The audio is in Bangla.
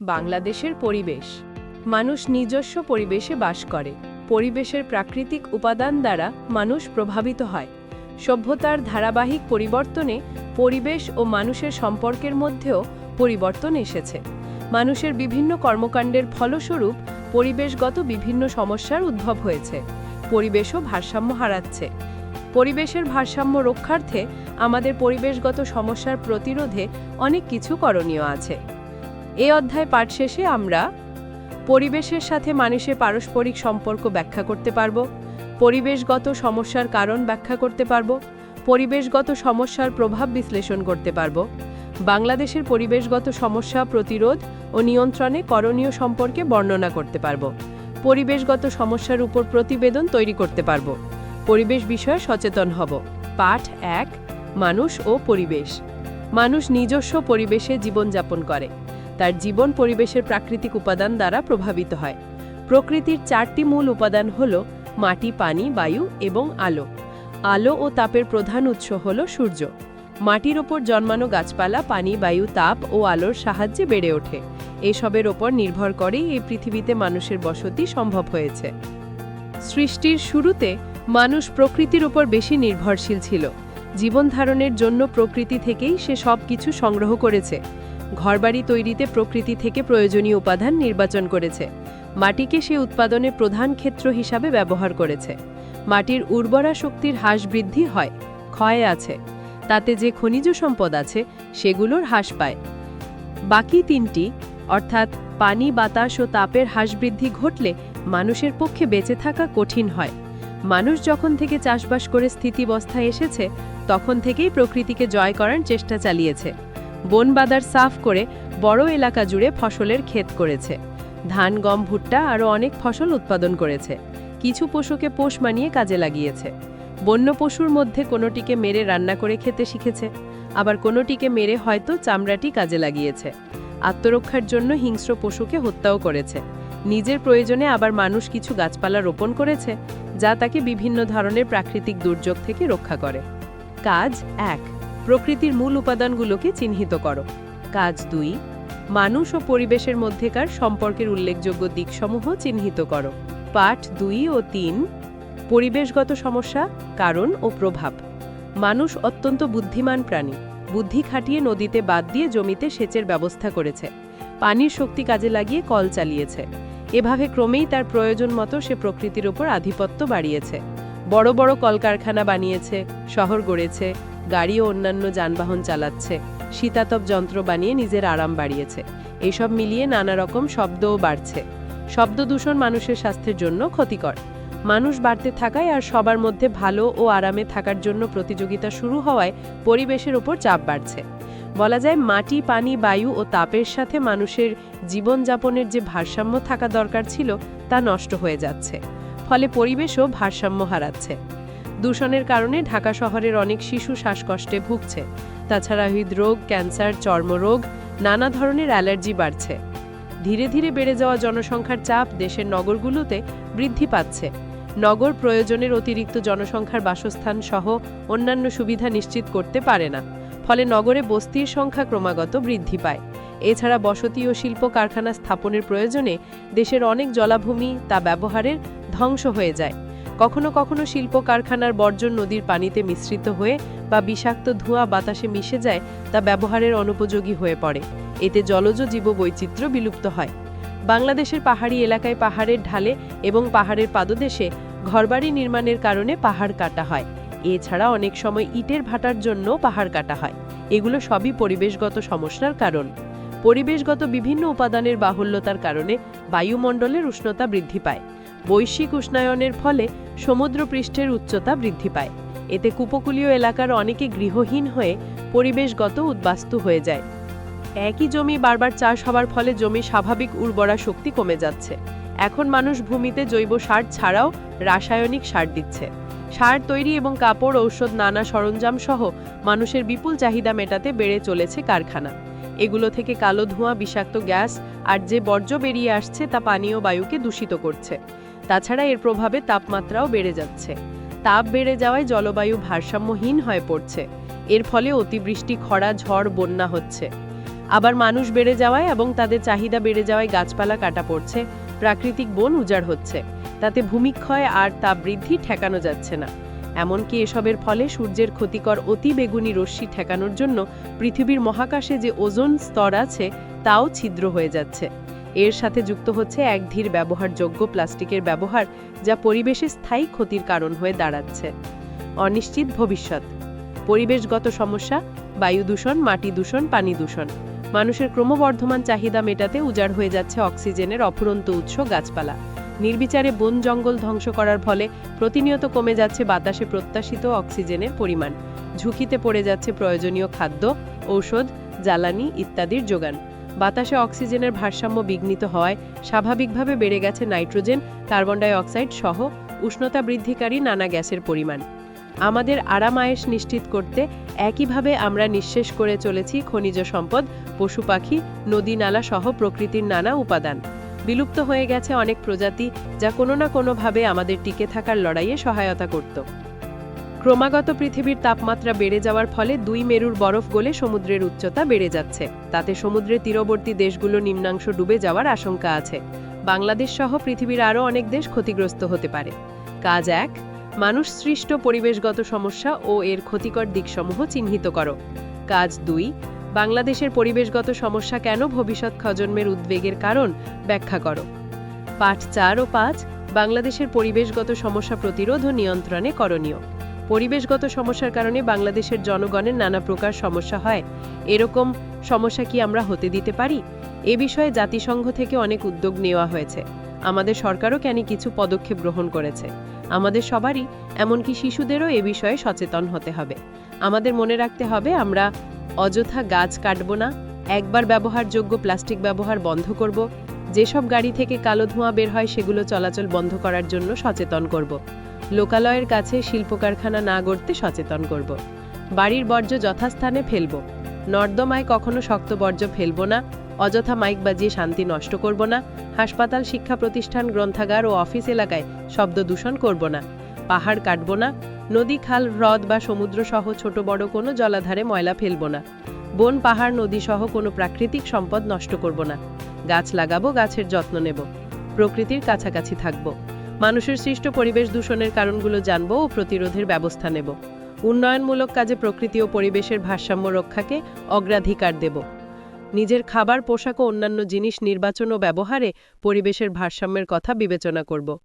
বাংলাদেশের পরিবেশ। মানুষ নিজস্ব পরিবেশে বাস করে। পরিবেশের প্রাকৃতিক উপাদান দ্বারা মানুষ প্রভাবিত হয়। সভ্যতার ধারাবাহিক পরিবর্তনে পরিবেশ ও মানুষের সম্পর্কের মধ্যেও পরিবর্তন এসেছে। মানুষের বিভিন্ন কর্মকাণ্ডের ফলস্বরূপ পরিবেশগত বিভিন্ন সমস্যার উদ্ভব হয়েছে। পরিবেশও ভারসাম্য হারাচ্ছে। পরিবেশের ভারসাম্য রক্ষার্থে আমাদের পরিবেশগত সমস্যার প্রতিরোধে অনেক কিছু করণীয় আছে। এই অধ্যায় পাঠ শেষে আমরা পরিবেশের সাথে মানুষের পারস্পরিক সম্পর্ক ব্যাখ্যা করতে পারব, পরিবেশগত সমস্যার কারণ ব্যাখ্যা করতে পারব, পরিবেশগত সমস্যার প্রভাব বিশ্লেষণ করতে পারব, বাংলাদেশের পরিবেশগত সমস্যা প্রতিরোধ ও নিয়ন্ত্রণে করণীয় সম্পর্কে বর্ণনা করতে পারব, পরিবেশগত সমস্যার উপর প্রতিবেদন তৈরি করতে পারব, পরিবেশ বিষয়ে সচেতন হব। পাঠ এক, মানুষ ও পরিবেশ। মানুষ নিজস্ব পরিবেশে জীবনযাপন করে। তার জীবন পরিবেশের প্রাকৃতিক উপাদান দ্বারা প্রভাবিত হয়। প্রকৃতির চারটি মূল উপাদান হল মাটি, পানি, বায়ু এবং আলো। আলো ও তাপের প্রধান উৎস হল সূর্য। মাটির ওপর জন্মানো গাছপালা, পানি, বায়ু, তাপ ও আলোর সাহায্যে বেড়ে ওঠে। এসবের ওপর নির্ভর করেই এই পৃথিবীতে মানুষের বসতি সম্ভব হয়েছে। সৃষ্টির শুরুতে মানুষ প্রকৃতির উপর বেশি নির্ভরশীল ছিল। জীবন ধারণের জন্য প্রকৃতি থেকেই সে সব কিছু সংগ্রহ করেছে। ঘরবাড়ি তৈরিতে প্রকৃতি থেকে প্রয়োজনীয় উপাদান নির্বাচন করেছে। মাটিকে সে উৎপাদনের প্রধান ক্ষেত্র হিসাবে ব্যবহার করেছে। মাটির উর্বরা শক্তির হ্রাস বৃদ্ধি হয়, ক্ষয় আছে। তাতে যে খনিজ সম্পদ আছে, সেগুলোর হ্রাস পায়। বাকি তিনটি, অর্থাৎ পানি, বাতাস ও তাপের হ্রাস বৃদ্ধি ঘটলে মানুষের পক্ষে বেঁচে থাকা কঠিন হয়। মানুষ যখন থেকে চাষবাস করে স্থিতিবস্থায় এসেছে, তখন থেকেই প্রকৃতিকে জয় করার চেষ্টা চালিয়েছে। বন বাদার সাফ করে বড় এলাকা জুড়ে ফসলের ক্ষেত করেছে। ধান, গম, ভুট্টা আরও অনেক ফসল উৎপাদন করেছে। কিছু পশুকে পোষ মানিয়ে কাজে লাগিয়েছে। বন্য পশুর মধ্যে কোনোটিকে মেরে রান্না করে খেতে শিখেছে। আবার কোনোটিকে মেরে হয়তো চামড়াটি কাজে লাগিয়েছে। আত্মরক্ষার জন্য হিংস্র পশুকে হত্যাও করেছে। নিজের প্রয়োজনে আবার মানুষ কিছু গাছপালা রোপণ করেছে, যা তাকে বিভিন্ন ধরনের প্রাকৃতিক দুর্যোগ থেকে রক্ষা করে। কাজ এক। প্রকৃতির মূল উপাদানগুলোকে চিহ্নিত করো। কাজ দুই, মানুষ ও পরিবেশের মধ্যেকার সম্পর্কের উল্লেখযোগ্য দিকসমূহ চিহ্নিত করো। পাঠ দুই ও তিন, পরিবেশগত সমস্যা, কারণ ও প্রভাব। মানুষ অত্যন্ত বুদ্ধিমান প্রাণী। বুদ্ধি খাটিয়ে নদীতে বাদ দিয়ে জমিতে সেচের ব্যবস্থা করেছে। পানির শক্তি কাজে লাগিয়ে কল চালিয়েছে। এভাবে ক্রমেই তার প্রয়োজন মতো সে প্রকৃতির ওপর আধিপত্য বাড়িয়েছে। বড় বড় কলকারখানা বানিয়েছে, শহর গড়েছে গাড়ি ও অন্যান্য যানবাহন চালাচ্ছে। শীতাতপ যন্ত্র বানিয়ে নিজের আরাম বাড়িয়েছে। এসব মিলিয়ে নানা রকম শব্দও বাড়ছে। শব্দ দূষণ মানুষের স্বাস্থ্যের জন্য ক্ষতিকর। মানুষ বাড়তে থাকায় আর সবার মধ্যে ভালো ও আরামে থাকার জন্য প্রতিযোগিতা শুরু হওয়ায় পরিবেশের ওপর চাপ বাড়ছে। বলা যায় মাটি, পানি, বায়ু ও তাপের সাথে মানুষের জীবনযাপনের যে ভারসাম্য থাকা দরকার ছিল তা নষ্ট হয়ে যাচ্ছে। ফলে পরিবেশও ভারসাম্য হারাচ্ছে। দূষণের কারণে ঢাকা শহরের অনেক শিশু শ্বাসকষ্টে ভুগছে। তাছাড়া হৃদরোগ, ক্যান্সার, চর্মরোগ, নানা ধরনের অ্যালার্জি বাড়ছে। ধীরে ধীরে বেড়ে যাওয়া জনসংখ্যার চাপ দেশের নগরগুলোতে বৃদ্ধি পাচ্ছে। নগর প্রয়োজনের অতিরিক্ত জনসংখ্যার বাসস্থান সহ অন্যান্য সুবিধা নিশ্চিত করতে পারে না, ফলে নগরে বস্তির সংখ্যা ক্রমাগত বৃদ্ধি পায়। এছাড়া বসতি ও শিল্প কারখানা স্থাপনের প্রয়োজনে দেশের অনেক জলাভূমি তা ব্যবহারের ধ্বংস হয়ে যায়। কখনো কখনো শিল্প কারখানার বর্জন নদীর পানিতে মিশ্রিত হয়ে বা বিষাক্ত ধোঁয়া বাতাসে মিশে যায় তা ব্যবহারের অনুপযোগী হয়ে পড়ে। এতে জলজ জীববৈচিত্র্য বিলুপ্ত হয়। বাংলাদেশের পাহাড়ি এলাকায় পাহাড়ের ঢালে এবং পাহাড়ের পাদদেশে ঘরবাড়ি নির্মাণের কারণে পাহাড় কাটা হয়। এছাড়া অনেক সময় ইটের ভাটার জন্য পাহাড় কাটা হয়। এগুলো সবই পরিবেশগত সমস্যার কারণ। পরিবেশগত বিভিন্ন উপাদানের বাহুল্যতার কারণে বায়ুমণ্ডলের উষ্ণতা বৃদ্ধি পায়। বৈশ্বিক উষ্ণায়নের ফলে সমুদ্রপৃষ্ঠের উচ্চতা বৃদ্ধি পায়। এতে কুপকুলীয় এলাকার অনেকে গৃহহীন হয়ে পরিবেশগত উদ্বাস্তু হয়ে যায়। একই জমি বারবার চাষ হওয়ার ফলে জমি স্বাভাবিক উর্বরা শক্তি কমে যাচ্ছে। এখন মানুষ ভূমিতে জৈব সার ছাড়াও রাসায়নিক সার দিচ্ছে। সার তৈরি এবং কাপড়, ঔষধ, নানা সরঞ্জাম সহ মানুষের বিপুল চাহিদা মেটাতে বেড়ে চলেছে কারখানা। এগুলো থেকে কালো ধোঁয়া, বিষাক্ত গ্যাস আর যে বর্জ্য বেরিয়ে আসছে তা পানীয় বায়ুকে দূষিত করছে। তাছাড়া এর প্রভাবে তাপমাত্রাও বেড়ে যাচ্ছে। তাপ বেড়ে যাওয়ায় জলবায়ু ভারসাম্যহীন হয়ে পড়ছে। এর ফলে অতিবৃষ্টি, খরা, ঝড়, বন্যা হচ্ছে। আবার মানুষ বেড়ে যাওয়ায় এবং তাদের চাহিদা বেড়ে যাওয়ায় গাছপালা কাটা পড়ছে, প্রাকৃতিক বন উজাড় হচ্ছে। তাতে ভূমিক্ষয় আর তাপ বৃদ্ধি ঠেকানো যাচ্ছে না। এমনকি এসবের ফলে সূর্যের ক্ষতিকর অতি বেগুনি রশ্মি ঠেকানোর জন্য পৃথিবীর মহাকাশে যে ওজোন স্তর আছে, তাও ছিদ্র হয়ে যাচ্ছে। এর সাথে যুক্ত হচ্ছে এক ধীর ব্যবহারযোগ্য প্লাস্টিকের ব্যবহার যা পরিবেশে স্থায়ী ক্ষতির কারণ হয়ে দাঁড়াচ্ছে। অনিশ্চিত ভবিষ্যৎ। পরিবেশগত সমস্যা, বায়ু দূষণ, মাটি দূষণ, পানি দূষণ। মানুষের ক্রমবর্ধমান চাহিদা মেটাতে উজাড় হয়ে যাচ্ছে অক্সিজেনের অফুরন্ত উৎস গাছপালা। নির্বিচারে বন জঙ্গল ধ্বংস করার ফলে প্রতিনিয়ত কমে যাচ্ছে বাতাসে প্রত্যাশিত অক্সিজেনের পরিমাণ। ঝুঁকিতে পড়ে যাচ্ছে প্রয়োজনীয় খাদ্য, ঔষধ, জ্বালানি ইত্যাদির যোগান। বাতাসে অক্সিজেনের ভারসাম্য বিঘ্নিত হওয়ায় স্বাভাবিকভাবে বেড়ে গেছে নাইট্রোজেন, কার্বন ডাই অক্সাইড সহ উষ্ণতা বৃদ্ধিকারী নানা গ্যাসের পরিমাণ। আমাদের আরামায়েশ নিশ্চিত করতে একইভাবে আমরা নিঃশেষ করে চলেছি খনিজ সম্পদ, পশু পাখি, নদী নালা সহ প্রকৃতির নানা উপাদান। বিলুপ্ত হয়ে গেছে অনেক প্রজাতি যা কোনো না কোনোভাবে আমাদের টিকে থাকার লড়াইয়ে সহায়তা করত। ক্রমাগত পৃথিবীর তাপমাত্রা বেড়ে যাওয়ার ফলে দুই মেরুর বরফ গলে সমুদ্রের উচ্চতা বেড়ে যাচ্ছে। তাতে সমুদ্রের তীরবর্তী দেশগুলো নিম্নাংশ ডুবে যাওয়ার আশঙ্কা আছে। বাংলাদেশ সহ পৃথিবীর আরও অনেক দেশ ক্ষতিগ্রস্ত হতে পারে। কাজ এক, মানুষ সৃষ্ট পরিবেশগত সমস্যা ও এর ক্ষতিকর দিকসমূহ চিহ্নিত করো। কাজ দুই, বাংলাদেশের পরিবেশগত সমস্যা কেন ভবিষ্যৎ প্রজন্মের উদ্বেগের কারণ ব্যাখ্যা করো। পাঠ চার ও পাঁচ, বাংলাদেশের পরিবেশগত সমস্যা প্রতিরোধ ও নিয়ন্ত্রণে করণীয়। পরিবেশগত সমস্যার কারণে বাংলাদেশের জনগণের নানা প্রকার সমস্যা হয়। এরকম সমস্যা কি আমরা হতে দিতে পারি? এ বিষয়ে জাতিসংঘ থেকে অনেক উদ্যোগ নেওয়া হয়েছে। আমাদের সরকারও কেন কিছু পদক্ষেপ গ্রহণ করেছে? আমাদের সবারই, এমনকি শিশুদেরও এ বিষয়ে সচেতন হতে হবে। আমাদের মনে রাখতে হবে আমরা অযথা গাছ কাটব না, একবার ব্যবহারযোগ্য প্লাস্টিক ব্যবহার বন্ধ করব, যেসব গাড়ি থেকে কালো ধোঁয়া বের হয় সেগুলো চলাচল বন্ধ করার জন্য সচেতন করব। লোকালয়ের কাছে শিল্প কারখানা না গড়তে সচেতন করব। বাড়ির বর্জ্য যথাস্থানে ফেলব। নর্দমায় কখনো শক্ত বর্জ্য ফেলব না, অযথা মাইক বাজিয়ে শান্তি নষ্ট করব না, হাসপাতাল শিক্ষা প্রতিষ্ঠান, গ্রন্থাগার ও অফিস এলাকায় শব্দ দূষণ করব না, পাহাড় কাটব না, নদী, খাল, হ্রদ বা সমুদ্র সহ ছোট বড় কোনো জলাধারে ময়লা ফেলব না, বন, পাহাড়, নদী সহ কোনো প্রাকৃতিক সম্পদ নষ্ট করব না, গাছ লাগাবো, গাছের যত্ন নেব, প্রকৃতির কাছাকাছি থাকব। মানুষের সৃষ্ট পরিবেশ দূষণের কারণগুলো জানব ও প্রতিরোধের ব্যবস্থা নেব। উন্নয়নমূলক কাজে প্রকৃতি ও পরিবেশের ভারসাম্য রক্ষাকে অগ্রাধিকার দেব। নিজের খাবার, পোশাক ও অন্যান্য জিনিস নির্বাচন ও ব্যবহারে পরিবেশের ভারসাম্যের কথা বিবেচনা করব।